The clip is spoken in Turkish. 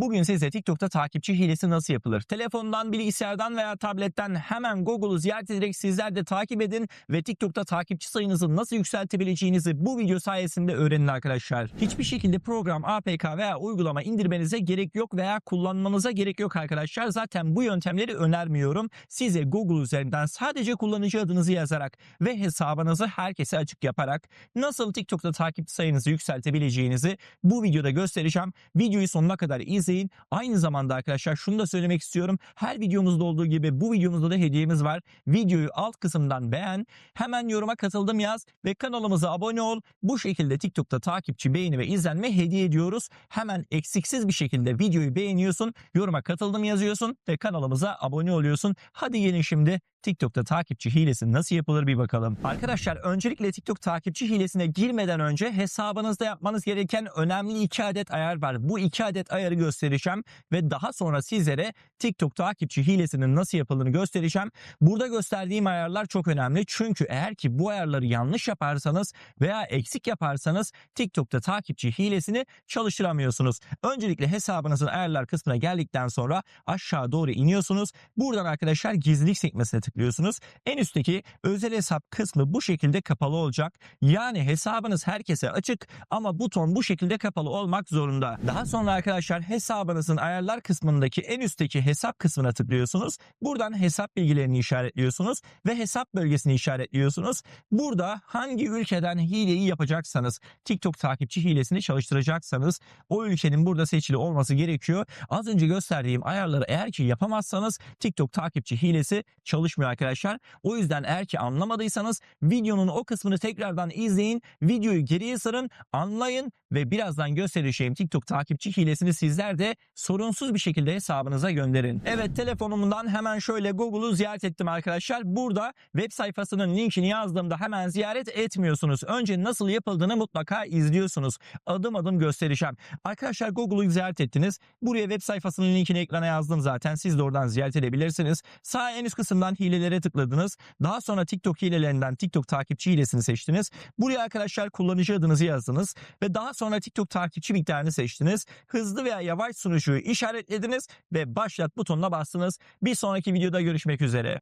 Bugün size TikTok'ta takipçi hilesi nasıl yapılır? Telefondan, bilgisayardan veya tabletten hemen Google'u ziyaret ederek sizler de takip edin ve TikTok'ta takipçi sayınızı nasıl yükseltebileceğinizi bu video sayesinde öğrenin arkadaşlar. Hiçbir şekilde program, APK veya uygulama indirmenize gerek yok veya kullanmanıza gerek yok arkadaşlar. Zaten bu yöntemleri önermiyorum. Size Google üzerinden sadece kullanıcı adınızı yazarak ve hesabınızı herkese açık yaparak nasıl TikTok'ta takipçi sayınızı yükseltebileceğinizi bu videoda göstereceğim. Videoyu sonuna kadar izleyin. Aynı zamanda arkadaşlar şunu da söylemek istiyorum. Her videomuzda olduğu gibi bu videomuzda da hediyemiz var. Videoyu alt kısımdan beğen, hemen yoruma katıldım yaz ve kanalımıza abone ol. Bu şekilde TikTok'ta takipçi, beğeni ve izlenme hediye ediyoruz. Hemen eksiksiz bir şekilde videoyu beğeniyorsun, yoruma katıldım yazıyorsun ve kanalımıza abone oluyorsun. Hadi gelin şimdi TikTok'ta takipçi hilesi nasıl yapılır bir bakalım. Arkadaşlar öncelikle TikTok takipçi hilesine girmeden önce hesabınızda yapmanız gereken önemli iki adet ayar var. Bu iki adet ayarı göstereceğim ve daha sonra sizlere TikTok takipçi hilesinin nasıl yapıldığını göstereceğim. Burada gösterdiğim ayarlar çok önemli. Çünkü eğer ki bu ayarları yanlış yaparsanız veya eksik yaparsanız TikTok'ta takipçi hilesini çalıştıramıyorsunuz. Öncelikle hesabınızın ayarlar kısmına geldikten sonra aşağı doğru iniyorsunuz. Buradan arkadaşlar gizlilik sekmesine. En üstteki özel hesap kısmı bu şekilde kapalı olacak. Yani hesabınız herkese açık ama buton bu şekilde kapalı olmak zorunda. Daha sonra arkadaşlar hesabınızın ayarlar kısmındaki en üstteki hesap kısmına tıklıyorsunuz. Buradan hesap bilgilerini işaretliyorsunuz ve hesap bölgesini işaretliyorsunuz. Burada hangi ülkeden hileyi yapacaksanız, TikTok takipçi hilesini çalıştıracaksanız o ülkenin burada seçili olması gerekiyor. Az önce gösterdiğim ayarları eğer ki yapamazsanız TikTok takipçi hilesi çalışmıyor arkadaşlar. O yüzden eğer ki anlamadıysanız videonun o kısmını tekrardan izleyin. Videoyu geriye sarın, anlayın ve birazdan göstereceğim TikTok takipçi hilesini sizler de sorunsuz bir şekilde hesabınıza gönderin. Evet telefonumdan hemen şöyle Google'u ziyaret ettim arkadaşlar. Burada web sayfasının linkini yazdığımda hemen ziyaret etmiyorsunuz. Önce nasıl yapıldığını mutlaka izliyorsunuz. Adım adım göstereceğim. Arkadaşlar Google'u ziyaret ettiniz. Buraya web sayfasının linkini ekrana yazdım zaten. Siz de oradan ziyaret edebilirsiniz. Sağ en üst kısımdan hilelere tıkladınız. Daha sonra TikTok hilelerinden TikTok takipçi hilesini seçtiniz. Buraya arkadaşlar kullanıcı adınızı yazdınız ve daha sonra TikTok takipçi miktarını seçtiniz. Hızlı veya yavaş sunucuyu işaretlediniz ve başlat butonuna bastınız. Bir sonraki videoda görüşmek üzere.